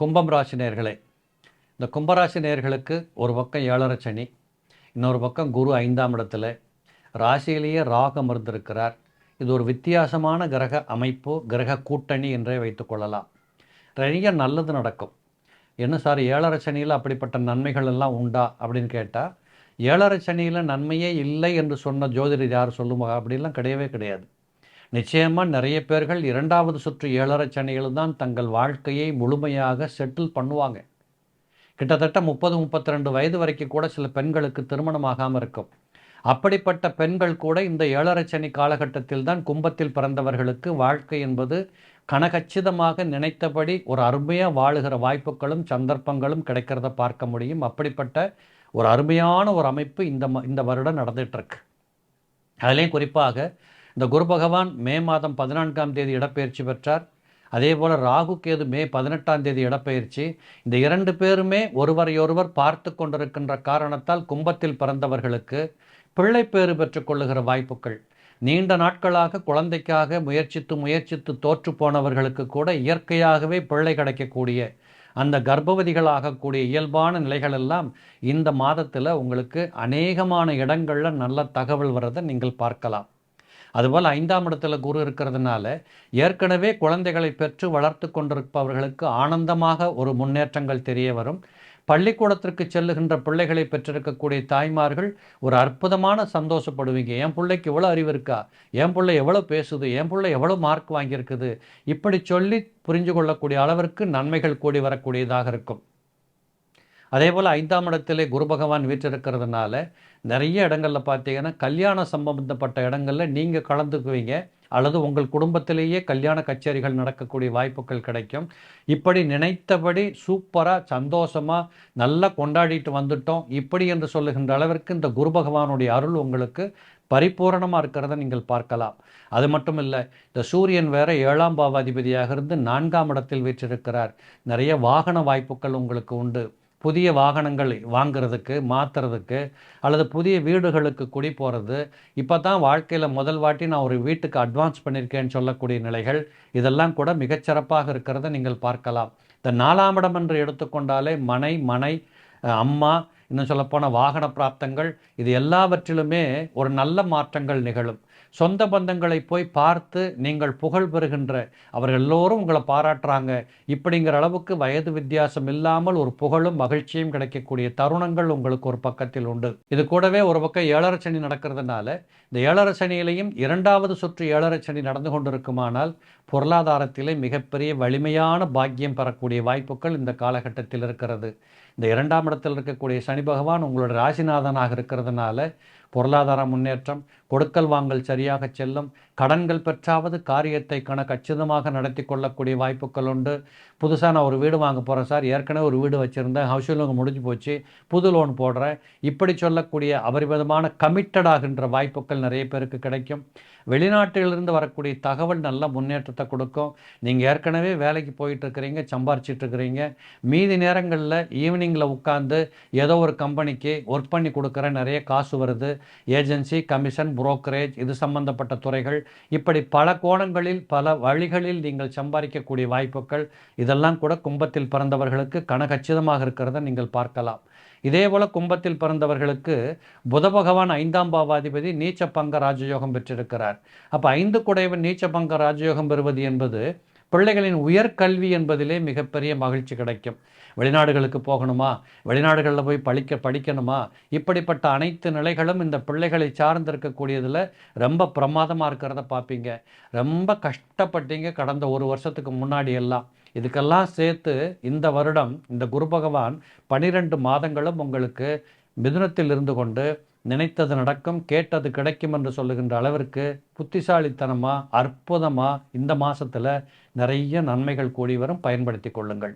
கும்பம் ராசி நேர்களே இந்த கும்பராசி நேர்களுக்கு ஒரு பக்கம் ஏழரை சனி இன்னொரு பக்கம் குரு ஐந்தாம் இடத்துல ராசியிலேயே ராகு அமர்ந்திருக்கிறார். இது ஒரு வித்தியாசமான கிரக அமைப்பு கிரக கூட்டணி என்றே வைத்துக்கொள்ளலாம் நிறைய நல்லது நடக்கும். என்ன சார் ஏழரை சனியில் அப்படிப்பட்ட நன்மைகள் எல்லாம் உண்டா அப்படின்னு கேட்டால் ஏழரை சனியில் நன்மையே இல்லை என்று சொன்ன ஜோதிடர் யார் சொல்லுமா? அப்படிலாம் கிடையவே கிடையாது. நிச்சயமாக நிறைய பேர்கள் இரண்டாவது சுற்று ஏழரை சனியில் தான் தங்கள் வாழ்க்கையை முழுமையாக செட்டில் பண்ணுவாங்க. கிட்டத்தட்ட முப்பது முப்பத்தி ரெண்டு வயது வரைக்கும் கூட சில பெண்களுக்கு திருமணம் ஆகாமல் இருக்கும். அப்படிப்பட்ட பெண்கள் கூட இந்த ஏழரை சனி காலகட்டத்தில் தான் கும்பத்தில் பிறந்தவர்களுக்கு வாழ்க்கை என்பது கனகச்சிதமாக நினைத்தபடி ஒரு அருமையாக வாழுகிற வாய்ப்புகளும் சந்தர்ப்பங்களும் கிடைக்கிறத பார்க்க முடியும். அப்படிப்பட்ட ஒரு அருமையான ஒரு அமைப்பு இந்த ம இந்த வருடம் நடந்துகிட்ருக்கு அதுலேயும் குறிப்பாக இந்த குரு பகவான் மே மாதம் பதினான்காம் தேதி இடப்பெயர்ச்சி பெற்றார். அதே போல் ராகு கேது மே பதினெட்டாம் தேதி இடப்பெயர்ச்சி. இந்த இரண்டு பேருமே ஒருவரையொருவர் பார்த்து கொண்டிருக்கின்ற காரணத்தால் கும்பத்தில் பிறந்தவர்களுக்கு பிள்ளை பேறு பெற்றுக்கொள்ளுகிற வாய்ப்புகள். நீண்ட நாட்களாக குழந்தைக்காக முயற்சித்து முயற்சித்து தோற்று போனவர்களுக்கு கூட இயற்கையாகவே பிள்ளை கிடைக்கக்கூடிய அந்த கர்ப்பவதிகளாகக்கூடிய இயல்பான நிலைகள் எல்லாம் இந்த மாதத்தில் உங்களுக்கு அநேகமான இடங்களில் நல்ல தகவல் வரதை நீங்கள் பார்க்கலாம். அதுபோல் ஐந்தாம் இடத்துல குரு இருக்கிறதுனால ஏற்கனவே குழந்தைகளை பெற்று வளர்த்து கொண்டிருப்பவர்களுக்கு ஆனந்தமாக ஒரு முன்னேற்றங்கள் தெரிய வரும். பள்ளிக்கூடத்திற்கு செல்லுகின்ற பிள்ளைகளை பெற்றிருக்கக்கூடிய தாய்மார்கள் ஒரு அற்புதமான சந்தோஷப்படுவீங்க. என் பிள்ளைக்கு எவ்வளோ அறிவு இருக்கா? என் பிள்ளை எவ்வளோ பேசுது? என் பிள்ளை எவ்வளோ மார்க் வாங்கியிருக்குது? இப்படி சொல்லி புரிஞ்சு கொள்ளக்கூடிய அளவிற்கு நன்மைகள் கூடி வரக்கூடியதாக இருக்கும். அதே போல் ஐந்தாம் இடத்திலே குரு பகவான் வீற்றிருக்கிறதுனால நிறைய இடங்களில் பார்த்தீங்கன்னா கல்யாண சம்பந்தப்பட்ட இடங்களில் நீங்கள் கலந்துக்குவீங்க. அல்லது உங்கள் குடும்பத்திலேயே கல்யாண கச்சேரிகள் நடக்கக்கூடிய வாய்ப்புகள் கிடைக்கும். இப்படி நினைத்தபடி சூப்பராக சந்தோஷமாக நல்லா கொண்டாடிட்டு வந்துட்டோம். இப்படி என்று சொல்லுகின்ற அளவிற்கு இந்த குரு பகவானுடைய அருள் உங்களுக்கு பரிபூரணமாக இருக்கிறத நீங்கள் பார்க்கலாம். அது மட்டும் இல்லை இந்த சூரியன் வேற ஏழாம் பாவாதிபதியாக இருந்து நான்காம் இடத்தில் வீற்றிருக்கிறார். நிறைய வாகன வாய்ப்புகள் உங்களுக்கு உண்டு. புதிய வாகனங்கள் வாங்கிறதுக்கு மாற்றுறதுக்கு அல்லது புதிய வீடுகளுக்கு குடி போகிறது இப்போ தான் வாழ்க்கையில் முதல் வாட்டி நான் ஒரு வீட்டுக்கு அட்வான்ஸ் பண்ணியிருக்கேன்னு சொல்லக்கூடிய நிலைகள் இதெல்லாம் கூட மிகச்சிறப்பாக இருக்கிறத நீங்கள் பார்க்கலாம். இந்த நாலாம் இடம் என்று எடுத்துக்கொண்டாலே மனை மனை அம்மா இன்னும் சொல்லப்போனால் வாகன பிராப்தங்கள் இது எல்லாவற்றிலுமே ஒரு நல்ல மாற்றங்கள் நிகழும். சொந்த பந்தங்களை போய் பார்த்து நீங்கள் புகழ் பெறுகின்ற அவர்கள் எல்லோரும் உங்களை பாராட்டுறாங்க. இப்படிங்கிற அளவுக்கு வயது வித்தியாசம் இல்லாமல் ஒரு புகழும் மகிழ்ச்சியும் கிடைக்கக்கூடிய தருணங்கள் உங்களுக்கு ஒரு பக்கத்தில் உண்டு. இது கூடவே ஒரு பக்கம் ஏழரை சனி நடக்கிறதுனால இந்த ஏழரை சனியிலையும் இரண்டாவது சுற்று ஏழரை சனி நடந்து கொண்டிருக்குமானால் பொருளாதாரத்திலே மிகப்பெரிய வலிமையான பாக்கியம் பெறக்கூடிய வாய்ப்புகள் இந்த காலகட்டத்தில் இருக்கிறது. இந்த இரண்டாம் இடத்தில் இருக்கக்கூடிய சனி பகவான் உங்களோட ராசிநாதனாக இருக்கிறதுனால பொருளாதார முன்னேற்றம் கொடுக்கல் வாங்கல் சரியாக செல்லும் கடன்கள் பெற்றாவது காரியத்தை கண கச்சிதமாக நடத்தி கொள்ளக்கூடிய வாய்ப்புகள் உண்டு. புதுசாக நான் ஒரு வீடு வாங்க போகிறேன் சார். ஏற்கனவே ஒரு வீடு வச்சுருந்தேன். ஹவுஸ் லோன் முடிஞ்சு போச்சு. புது லோன் போடுறேன். இப்படி சொல்லக்கூடிய அபரிமிதமான கமிட்டட் ஆகின்ற வாய்ப்புகள் நிறைய பேருக்கு கிடைக்கும். வெளிநாட்டிலிருந்து வரக்கூடிய தகவல் நல்ல முன்னேற்றத்தை கொடுக்கும். நீங்கள் ஏற்கனவே வேலைக்கு போயிட்டு இருக்கிறீங்க சம்பாரிச்சிட்டு இருக்கிறீங்க. மீதி நேரங்களில் ஈவினிங்கில் உட்காந்து ஏதோ ஒரு கம்பெனிக்கு ஒர்க் பண்ணி கொடுக்குற நிறைய காசு வருது. ஏஜென்சி கமிஷன் புரோக்கரேஜ் இது சம்மந்தப்பட்ட துறைகள் இப்படி பல கோணங்களில் பல வழிகளில் நீங்கள் சம்பாதிக்கக்கூடிய வாய்ப்புகள் இதெல்லாம் கூட கும்பத்தில் பிறந்தவர்களுக்கு கனகச்சிதமாக இருக்கிறத நீங்கள் பார்க்கலாம். இதே போல் கும்பத்தில் பிறந்தவர்களுக்கு புத பகவான் ஐந்தாம் பாவாதிபதி நீச்ச பங்க ராஜயோகம் பெற்றிருக்கிறார். அப்போ ஐந்து குடைவன் நீச்ச பங்க ராஜயோகம் பெறுவது என்பது பிள்ளைகளின் உயர்கல்வி என்பதிலே மிகப்பெரிய மகிழ்ச்சி கிடைக்கும். வெளிநாடுகளுக்கு போகணுமா? வெளிநாடுகளில் போய் படிக்க படிக்கணுமா? இப்படிப்பட்ட அனைத்து நிலைகளும் இந்த பிள்ளைகளை சார்ந்திருக்கக்கூடியதில் ரொம்ப பிரமாதமாக இருக்கிறத பார்ப்பீங்க ரொம்ப கஷ்டப்பட்டீங்க கடந்த ஒரு வருஷத்துக்கு முன்னாடி எல்லாம். இதுக்கெல்லாம் சேர்த்து இந்த வருடம் இந்த குரு பகவான் பனிரெண்டு மாதங்களும் உங்களுக்கு மிதுனத்தில் இருந்து கொண்டு நினைத்தது நடக்கும் கேட்டது கிடைக்கும் என்று சொல்லுகின்ற அளவிற்கு புத்திசாலித்தனமாக அற்புதமாக இந்த மாதத்தில் நிறைய நன்மைகள் கூடி வரும். பயன்படுத்தி கொள்ளுங்கள்.